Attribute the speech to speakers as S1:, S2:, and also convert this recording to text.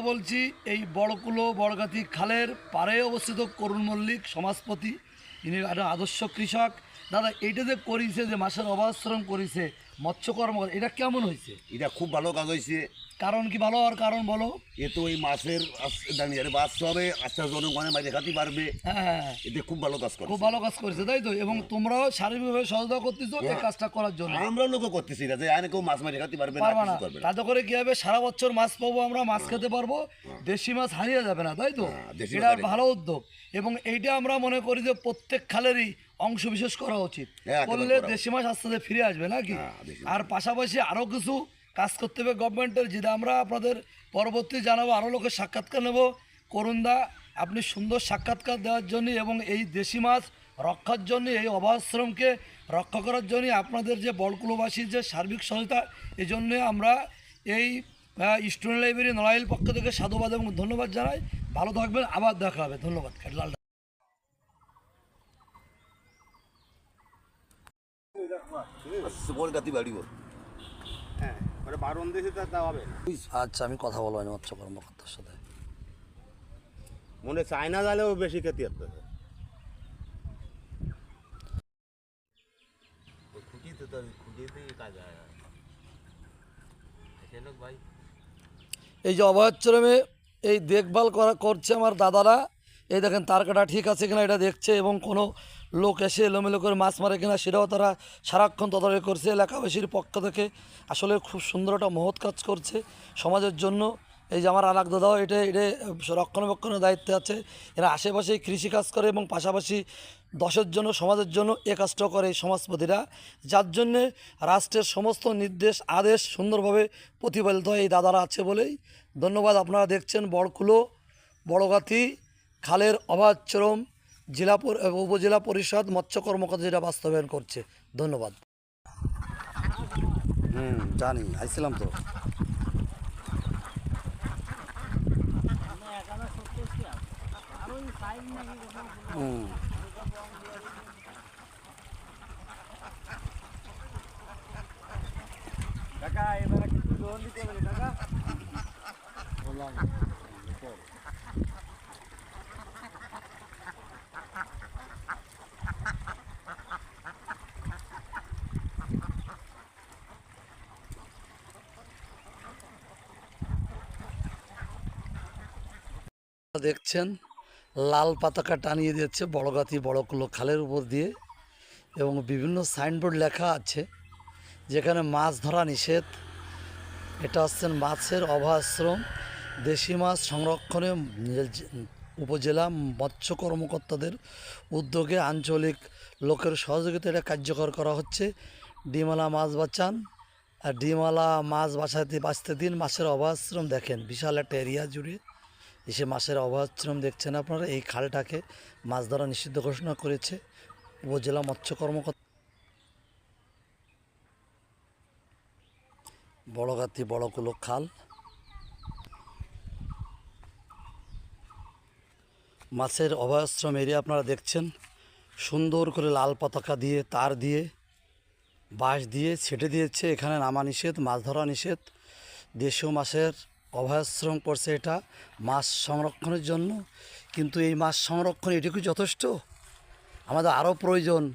S1: বলছি এই বড়কুলো বড়গাতি খালের পাড়ে অবস্থিত করুণ মল্লিক সমাজপতি। ইনি একটা আদর্শ কৃষক। দাদা এইটা যে করিছে যে মাসের অবাশ্রম করিছে মৎস্যকর্ম এটা কেমন হয়েছে
S2: এটা খুব ভালো কাজ হয়েছে
S1: কারণ কি ভালো হওয়ার কারণ বলো?
S2: এ তো ওই মাছের দাঁড়িয়ে হবে আস্তে আস্তে জনগণের বাইরে খাতে পারবে
S1: হ্যাঁ। হ্যাঁ হ্যাঁ।
S2: এতে খুব ভালো কাজ করে
S1: খুব ভালো কাজ করেছে তাই তো? এবং তোমরাও শারীরিকভাবে সহযোগিতা করতেছো এই কাজটা করার জন্য।
S2: আমরা লোকও করতেছি না যে আইনে কেউ মাছ মারি খাতে পারবে না।
S1: তাতে করে কি হবে? সারা বছর মাছ পাবো আমরা মাছ খেতে পারব দেশি মাছ হারিয়ে যাবে না তাই তো?
S2: হ্যাঁ,
S1: এটা ভালো উদ্যোগ। এবং এইটা আমরা মনে করি যে প্রত্যেক খালেরই অংশ বিশেষ করা উচিত।
S2: হ্যাঁ,
S1: করলে। দেশি মাছ আস্তে আস্তে ফিরে আসবে নাকি?
S2: হ্যাঁ, মাছ।
S1: আর পাশাপাশি আরও কিছু কাজ করতে হবে গভর্নমেন্টের যেটা আমরা আপনাদের পরবর্তী জানাব আরও লোকের সাক্ষাৎকার নেব। করুণদা আপনি সুন্দর সাক্ষাৎকার দেওয়ার জন্য এবং এই দেশি মাছ রক্ষার জন্য এই অবাশ্রমকে রক্ষা করার জন্য আপনাদের যে বড়কুলোবাসীর যে সার্বিক সহায়তা এই জন্যে আমরা এই স্টুডেন্ট লাইব্রেরি নড়াইল পক্ষ থেকে সাধুবাদ এবং ধন্যবাদ জানাই। ভালো থাকবেন আবার দেখা হবে। ধন্যবাদ লাল
S2: খাতে
S3: হ্যাঁ বারণ তা হবে।
S1: আচ্ছা আমি কথা বলব না মৎস্য কর্মকর্তার সাথে।
S3: মনে চায় না যালেও বেশি ক্ষতি হতে খুঁটিতে তো খুঁটিতেই কাজ হয়। ভাই।
S1: এই যে অভয়াশ্রমে এই দেখভাল করা করছে আমার দাদারা। এই দেখেন, তার কাটা ঠিক আছে কিনা এটা দেখছে এবং কোনো লোক এসে এলোমেলো করে মাছ মারে কিনা সেটাও তারা সারাক্ষণ তদারকি করছে এলাকাবাসীর পক্ষ থেকে। আসলে খুব সুন্দর একটা মহৎ কাজ করছে সমাজের জন্য। এই যে আমার আলাক দাদাও এটা এটা রক্ষণাবেক্ষণের দায়িত্বে আছে। এরা আশেপাশে কৃষি কাজ করে এবং পাশাপাশি দশের জন্য, সমাজের জন্য এ কাজটাও করে সমাজপতিরা। যার জন্যে রাষ্ট্রের সমস্ত নির্দেশ, আদেশ সুন্দরভাবে প্রতিপালিত হয় এই দাদারা আছে বলেই। ধন্যবাদ, আপনারা দেখছেন বড়কুলো, বড়গাতি। খালের অবাধচরম জেলা পরি- উপজেলা পরিষদ মৎস্য কর্মকর্তা যেটা বাস্তবায়ন করছে। ধন্যবাদ। হুম জানি আইছিলাম তো। হুম।
S3: কাকা এবার দিতে হবে কাকা।
S1: দেখছেন লাল পতাকা টানিয়ে দিয়েছে বড়গাতি বড়কুলো খালের উপর দিয়ে এবং বিভিন্ন সাইনবোর্ড লেখা আছে যেখানে মাছ ধরা নিষেধ। এটা হচ্ছেন মাছের অভাশ্রম, দেশি মাছ সংরক্ষণে উপজেলা মৎস্য কর্মকর্তাদের উদ্যোগে আঞ্চলিক লোকের সহযোগিতা এটা কার্যকর করা হচ্ছে। ডিমালা মাছ বাঁচান, আর ডিমালা মাছ বাঁচাতে বাঁচতে দিন মাছের অভাশ্রম দেখেন, বিশাল একটা এরিয়া জুড়ে। এসে মাছের অভাশ্রম দেখছেন আপনারা? এই খালটাকে মাছ ধরা নিষিদ্ধ ঘোষণা করেছে উপজেলা মৎস্য কর্মকর্তা। বড়গাতি বড়কুলো খাল। মাছের অভয়াশ্রম এরিয়া আপনারা দেখছেন। সুন্দর করে লাল পতাকা দিয়ে, তার দিয়ে, বাঁশ দিয়ে ছেটে দিয়েছে। এখানে নামা নিষেধ, মাছ ধরা নিষেধ। দেশীয় মাছের অভয়াশ্রম করছে এটা মাছ সংরক্ষণের জন্য। কিন্তু এই মাছ সংরক্ষণ এটুকু যথেষ্ট। আমাদের আরও প্রয়োজন।